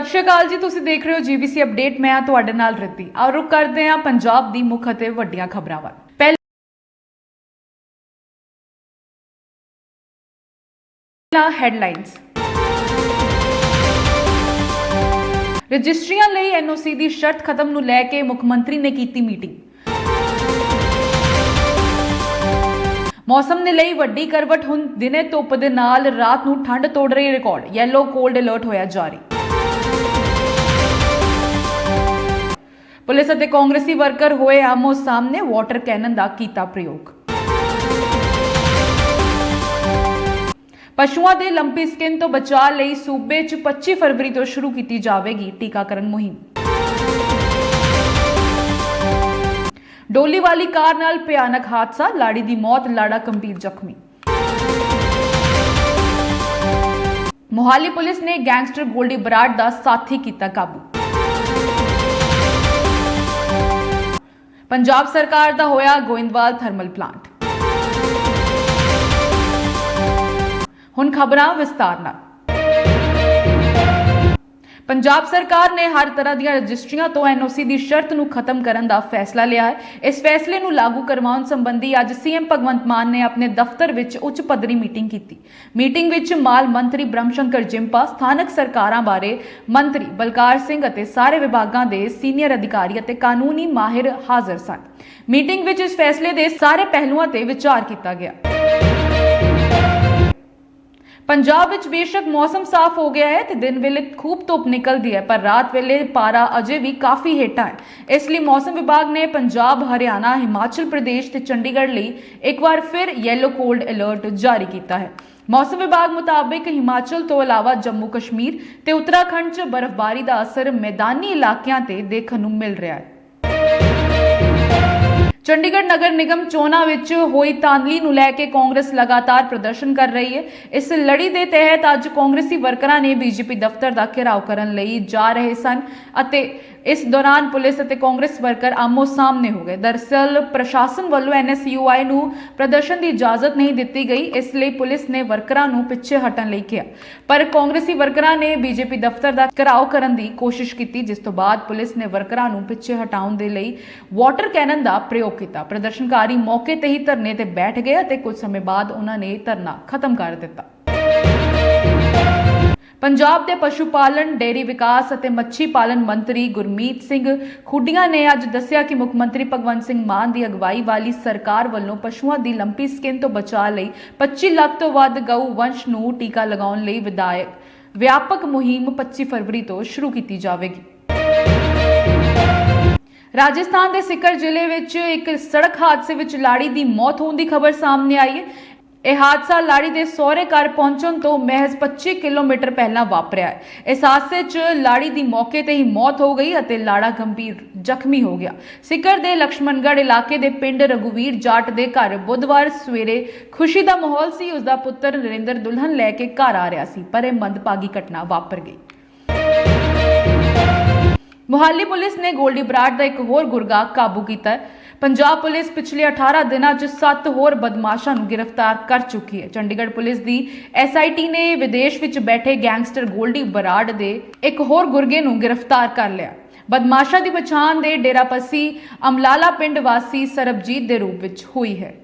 ਸਤਿ ਸ਼੍ਰੀ ਅਕਾਲ ਜੀ, ਤੁਸੀਂ ਦੇਖ ਰਹੇ ਹੋ ਜੀਬੀਸੀ ਅਪਡੇਟ, ਮੈਂ ਹਾਂ ਤੁਹਾਡੇ ਨਾਲ ਰਿੱਤੀ। ਆਓ ਰੁਕ ਕਰਦੇ ਹਾਂ ਪੰਜਾਬ ਦੀ ਮੁੱਖ ਅਤੇ ਵੱਡੀਆਂ ਖਬਰਾਂ ਵੱਲ। ਪਹਿਲਾਂ ਹੈਡਲਾਈਨਸ ਰਜਿਸਟਰੀਆਂ ਲਈ ਐਨਓਸੀ ਦੀ ਸ਼ਰਤ ਖਤਮ ਨੂੰ ਲੈ ਕੇ ਮੁੱਖ ਮੰਤਰੀ ਨੇ ਕੀਤੀ ਮੀਟਿੰਗ। ਮੌਸਮ ਨੇ ਲਈ ਵੱਡੀ ਕਰਵਟ, ਹੁਣ ਦਿਨੇ ਧੁੱਪ ਦੇ ਨਾਲ ਰਾਤ ਨੂੰ ਠੰਡ ਤੋੜ ਰਹੀ ਰਿਕਾਰਡ ਯੈਲੋ ਕੋਲਡ ਅਲਰਟ ਹੋਇਆ ਜਾਰੀ। ਪੁਲਿਸ ਅਤੇ ਕਾਂਗਰਸੀ ਵਰਕਰ ਹੋਏ ਆਮੋ ਸਾਹਮਣੇ ਵਾਟਰ ਕੈਨਨ ਦਾ ਕੀਤਾ ਪ੍ਰਯੋਗ। ਪਸ਼ੂਆਂ ਦੇ ਲੰਪੀ ਸਕਿਨ ਤੋਂ ਬਚਾਅ ਲਈ ਸੂਬੇ 'ਚ 25 ਫਰਵਰੀ ਤੋਂ ਸ਼ੁਰੂ ਕੀਤੀ ਜਾਵੇਗੀ ਟੀਕਾਕਰਨ ਮੁਹਿੰਮ। ਡੋਲੀ ਵਾਲੀ ਕਾਰ ਨਾਲ ਭਿਆਨਕ ਹਾਦਸਾ, ਲਾੜੀ ਦੀ ਮੌਤ, ਲਾੜਾ ਗੰਭੀਰ ਜ਼ਖਮੀ। ਮੋਹਾਲੀ ਪੁਲਿਸ ਨੇ ਗੈਂਗਸਟਰ ਗੋਲਡੀ ਬਰਾੜ ਦਾ ਸਾਥੀ ਕੀਤਾ ਕਾਬੂ। ਪੰਜਾਬ ਸਰਕਾਰ ਦਾ ਹੋਇਆ ਗੋਇੰਦਵਾਲ ਥਰਮਲ ਪਲਾਂਟ। ਹੁਣ ਖਬਰਾਂ ਵਿਸਤਾਰ ਨਾਲ। ਪੰਜਾਬ ਸਰਕਾਰ ਨੇ ਹਰ ਤਰ੍ਹਾਂ ਦੀਆਂ ਰਜਿਸਟਰੀਆਂ ਤੋਂ ਐਨਓਸੀ ਦੀ ਸ਼ਰਤ ਨੂੰ ਖਤਮ ਕਰਨ ਦਾ ਫੈਸਲਾ ਲਿਆ ਹੈ। ਇਸ ਫੈਸਲੇ ਨੂੰ ਲਾਗੂ ਕਰਵਾਉਣ ਸੰਬੰਧੀ ਅੱਜ ਸੀਐਮ ਭਗਵੰਤ ਮਾਨ ਨੇ ਆਪਣੇ ਦਫ਼ਤਰ ਵਿੱਚ ਉੱਚ ਪੱਧਰੀ ਮੀਟਿੰਗ ਕੀਤੀ। ਮੀਟਿੰਗ ਵਿੱਚ ਮਾਲ ਮੰਤਰੀ ਬ੍ਰਹਮਸ਼ੰਕਰ ਜਿੰਪਾ, ਸਥਾਨਕ ਸਰਕਾਰਾਂ ਬਾਰੇ ਮੰਤਰੀ ਬਲਕਾਰ ਸਿੰਘ ਅਤੇ ਸਾਰੇ ਵਿਭਾਗਾਂ ਦੇ ਸੀਨੀਅਰ ਅਧਿਕਾਰੀ ਅਤੇ ਕਾਨੂੰਨੀ ਮਾਹਿਰ ਹਾਜ਼ਰ ਸਨ। ਮੀਟਿੰਗ ਵਿੱਚ ਇਸ ਫੈਸਲੇ ਦੇ ਸਾਰੇ ਪਹਿਲੂਆਂ ਤੇ ਵਿਚਾਰ ਕੀਤਾ ਗਿਆ। ਪੰਜਾਬ ਵਿੱਚ ਬੇਸ਼ੱਕ ਮੌਸਮ ਸਾਫ਼ ਹੋ ਗਿਆ ਹੈ ਤੇ ਦਿਨ ਵੇਲੇ ਖੂਬ ਧੁੱਪ ਨਿਕਲਦੀ ਹੈ, ਪਰ ਰਾਤ ਵੇਲੇ ਪਾਰਾ ਅਜੇ ਵੀ ਕਾਫੀ ਹੇਠਾਂ ਹੈ। ਇਸ ਲਈ ਮੌਸਮ ਵਿਭਾਗ ਨੇ ਪੰਜਾਬ, ਹਰਿਆਣਾ, ਹਿਮਾਚਲ ਪ੍ਰਦੇਸ਼ ਤੇ ਚੰਡੀਗੜ੍ਹ ਲਈ ਇੱਕ ਵਾਰ ਫਿਰ ਯੈਲੋ ਕੋਲਡ ਅਲਰਟ ਜਾਰੀ ਕੀਤਾ ਹੈ। ਮੌਸਮ ਵਿਭਾਗ ਮੁਤਾਬਕ ਹਿਮਾਚਲ ਤੋਂ ਇਲਾਵਾ ਜੰਮੂ ਕਸ਼ਮੀਰ ਤੇ ਉੱਤਰਾਖੰਡ 'ਚ ਬਰਫ਼ਬਾਰੀ ਦਾ ਅਸਰ ਮੈਦਾਨੀ ਇਲਾਕਿਆਂ ਤੇ ਦੇਖਣ ਨੂੰ ਮਿਲ ਰਿਹਾ ਹੈ। ਚੰਡੀਗੜ੍ਹ ਨਗਰ ਨਿਗਮ ਚੋਣਾਂ ਵਿੱਚ ਹੋਈ ਤਾਂਦਲੀ ਨੂੰ ਲੈ ਕੇ ਕਾਂਗਰਸ ਲਗਾਤਾਰ ਪ੍ਰਦਰਸ਼ਨ ਕਰ ਰਹੀ ਹੈ। ਇਸ ਲੜੀ ਦੇ ਤਹਿਤ ਅੱਜ ਕਾਂਗਰਸੀ ਵਰਕਰਾਂ ਨੇ ਬੀਜੇਪੀ ਦਫ਼ਤਰ ਦਾ ਘਿਰਾਓ ਕਰਨ ਲਈ ਜਾ ਰਹੇ ਸਨ ਅਤੇ ਇਸ ਦੌਰਾਨ ਪੁਲਿਸ ਅਤੇ ਕਾਂਗਰਸ ਵਰਕਰ ਆਮੋ ਸਾਹਮਣੇ ਹੋ ਗਏ। ਦਰਅਸਲ ਪ੍ਰਸ਼ਾਸਨ ਵੱਲੋਂ ਐਨਐਸਯੂਆਈ ਨੂੰ ਪ੍ਰਦਰਸ਼ਨ ਦੀ ਇਜਾਜ਼ਤ ਨਹੀਂ ਦਿੱਤੀ ਗਈ, ਇਸ ਲਈ ਪੁਲਿਸ ਨੇ ਵਰਕਰਾਂ ਨੂੰ ਪਿੱਛੇ ਹਟਣ ਲਈ ਕਿਹਾ। ਪਰ ਕਾਂਗਰਸੀ ਵਰਕਰਾਂ ਨੇ ਬੀਜੇਪੀ ਦਫ਼ਤਰ ਦਾ ਘਿਰਾਓ ਕਰਨ ਦੀ ਕੋਸ਼ਿਸ਼ ਕੀਤੀ, ਜਿਸ ਤੋਂ ਬਾਅਦ ਪੁਲਿਸ ਨੇ ਵਰਕਰਾਂ ਨੂੰ ਪਿੱਛੇ ਹਟਾਉਣ ਦੇ ਲਈ ਵਾਟਰ ਕੈਨਨ ਦਾ ਪ੍ਰਯੋਗ ਕੀਤਾ। ਪ੍ਰਦਰਸ਼ਨਕਾਰੀ ਮੌਕੇ ਤੇ ਹੀ ਧਰਨੇ ਤੇ ਬੈਠ ਗਏ ਅਤੇ ਕੁਝ ਸਮੇਂ ਬਾਅਦ ਉਹਨਾਂ ਨੇ ਧਰਨਾ ਖਤਮ ਕਰ ਦਿੱਤਾ। ਪੰਜਾਬ ਦੇ ਪਸ਼ੂ ਪਾਲਣ, ਡੇਅਰੀ ਵਿਕਾਸ ਅਤੇ ਮੱਛੀ ਪਾਲਣ ਮੰਤਰੀ ਗੁਰਮੀਤ ਸਿੰਘ ਖੁੱਡੀਆਂ ਨੇ ਅੱਜ ਦੱਸਿਆ ਕਿ ਮੁੱਖ ਮੰਤਰੀ ਭਗਵੰਤ ਸਿੰਘ ਮਾਨ ਦੀ ਅਗਵਾਈ ਵਾਲੀ ਸਰਕਾਰ ਵੱਲੋਂ ਪਸ਼ੂਆਂ ਦੀ ਲੰਪੀ ਸਕਿਨ ਤੋਂ ਬਚਾਅ ਲਈ 25 ਲੱਖ ਤੋਂ ਵੱਧ ਗਊ ਵੰਸ਼ ਨੂੰ ਟੀਕਾ ਲਗਾਉਣ ਲਈ ਵਿਧਾਇਕ ਵਿਆਪਕ ਮੁਹਿੰਮ 25 ਫਰਵਰੀ ਤੋਂ ਸ਼ੁਰੂ ਕੀਤੀ ਜਾਵੇਗੀ। ਰਾਜਸਥਾਨ ਦੇ ਸਿਕਰ ਜ਼ਿਲ੍ਹੇ ਵਿੱਚ ਇੱਕ ਸੜਕ ਹਾਦਸੇ ਵਿੱਚ ਲਾੜੀ ਦੀ ਮੌਤ ਹੋਣ ਦੀ ਖਬਰ ਸਾਹਮਣੇ ਆਈ ਹੈ। ਇਹ ਹਾਦਸਾ ਲਾੜੀ ਦੇ ਸਹੁਰੇ ਘਰ ਪਹੁੰਚਣ ਤੋਂ ਮਹਿਜ਼ 25 ਕਿਲੋਮੀਟਰ ਪਹਿਲਾਂ ਵਾਪਰਿਆ ਹੈ। ਇਸ ਹਾਦਸੇ 'ਚ ਲਾੜੀ ਦੀ ਮੌਕੇ ਤੇ ਹੀ ਮੌਤ ਹੋ ਗਈ ਅਤੇ ਲਾੜਾ ਗੰਭੀਰ ਜ਼ਖਮੀ ਹੋ ਗਿਆ। ਸਿਕਰ ਦੇ ਲక్ష్ਮਣਗੜ ਇਲਾਕੇ ਦੇ ਪਿੰਡ ਰਗੂਵੀਰ ਜਾਟ ਦੇ ਘਰ ਬੁੱਧਵਾਰ ਸਵੇਰੇ ਖੁਸ਼ੀ ਦਾ ਮਾਹੌਲ ਸੀ। ਉਸ ਪੁੱਤਰ ਨਰਿੰਦਰ ਦੁਲਹਨ ਲੈ ਕੇ ਘਰ ਆ ਰਿਹਾ ਸੀ, ਪਰ ਇਹ ਮੰਦਭਾਗੀ ਘਟਨਾ ਵਾਪਰ ਗਈ। ਮੁਹਾਲੀ ਪੁਲਿਸ ਨੇ ਗੋਲਡੀ ਬਰਾੜ ਦਾ ਇੱਕ ਹੋਰ ਗੁਰਗਾ ਕਾਬੂ ਕੀਤਾ ਹੈ। ਪੰਜਾਬ ਪੁਲਿਸ ਪਿਛਲੇ 18 ਦਿਨਾਂ 'ਚ 7 ਹੋਰ ਬਦਮਾਸ਼ਾਂ ਨੂੰ ਗ੍ਰਿਫਤਾਰ ਕਰ ਚੁੱਕੀ ਹੈ। ਚੰਡੀਗੜ੍ਹ ਪੁਲਿਸ ਦੀ ਐਸਆਈਟੀ ਨੇ ਵਿਦੇਸ਼ ਵਿੱਚ ਬੈਠੇ ਗੈਂਗਸਟਰ ਗੋਲਡੀ ਬਰਾੜ ਦੇ ਇੱਕ ਹੋਰ ਗੁਰਗੇ ਨੂੰ ਗ੍ਰਿਫਤਾਰ ਕਰ ਲਿਆ। ਬਦਮਾਸ਼ਾਂ ਦੀ ਪਛਾਣ ਦੇ ਡੇਰਾਪੱਸੀ ਅਮਲਾਲਾ ਪਿੰਡ ਵਾਸੀ ਸਰਬਜੀਤ ਦੇ ਰੂਪ ਵਿੱਚ ਹੋਈ ਹੈ।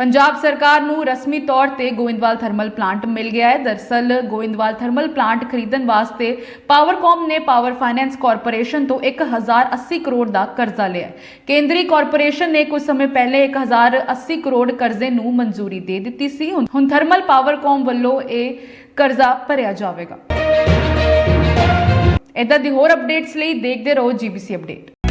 ਪੰਜਾਬ ਸਰਕਾਰ ਨੂੰ ਰਸਮੀ ਤੌਰ ਤੇ ਗੋਇੰਦਵਾਲ ਥਰਮਲ ਪਲਾਂਟ ਮਿਲ ਗਿਆ ਹੈ। ਦਰਸਲ ਗੋਇੰਦਵਾਲ ਥਰਮਲ ਪਲਾਂਟ ਖਰੀਦਣ ਵਾਸਤੇ ਪਾਵਰਕਾਮ ਨੇ ਪਾਵਰ ਫਾਈਨੈਂਸ ਕਾਰਪੋਰੇਸ਼ਨ ਤੋਂ 1080 ਕਰੋੜ ਦਾ ਕਰਜ਼ਾ ਲਿਆ ਹੈ। ਕੇਂਦਰੀ ਕਾਰਪੋਰੇਸ਼ਨ ਨੇ ਕੁਝ ਸਮੇਂ ਪਹਿਲੇ 1080 ਕਰੋੜ ਕਰਜ਼ੇ ਨੂੰ ਮਨਜ਼ੂਰੀ ਦੇ ਦਿੱਤੀ ਸੀ। ਹੁਣ ਥਰਮਲ ਪਾਵਰਕਾਮ ਵੱਲੋਂ ਇਹ ਕਰਜ਼ਾ ਭਰਿਆ ਜਾਵੇਗਾ। ਇਦਾਂ ਦੀ ਹੋਰ ਅਪਡੇਟਸ ਲਈ ਦੇਖਦੇ ਰਹੋ GBC update.